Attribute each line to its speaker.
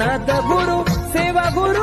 Speaker 1: నద గురు సేవ గురు.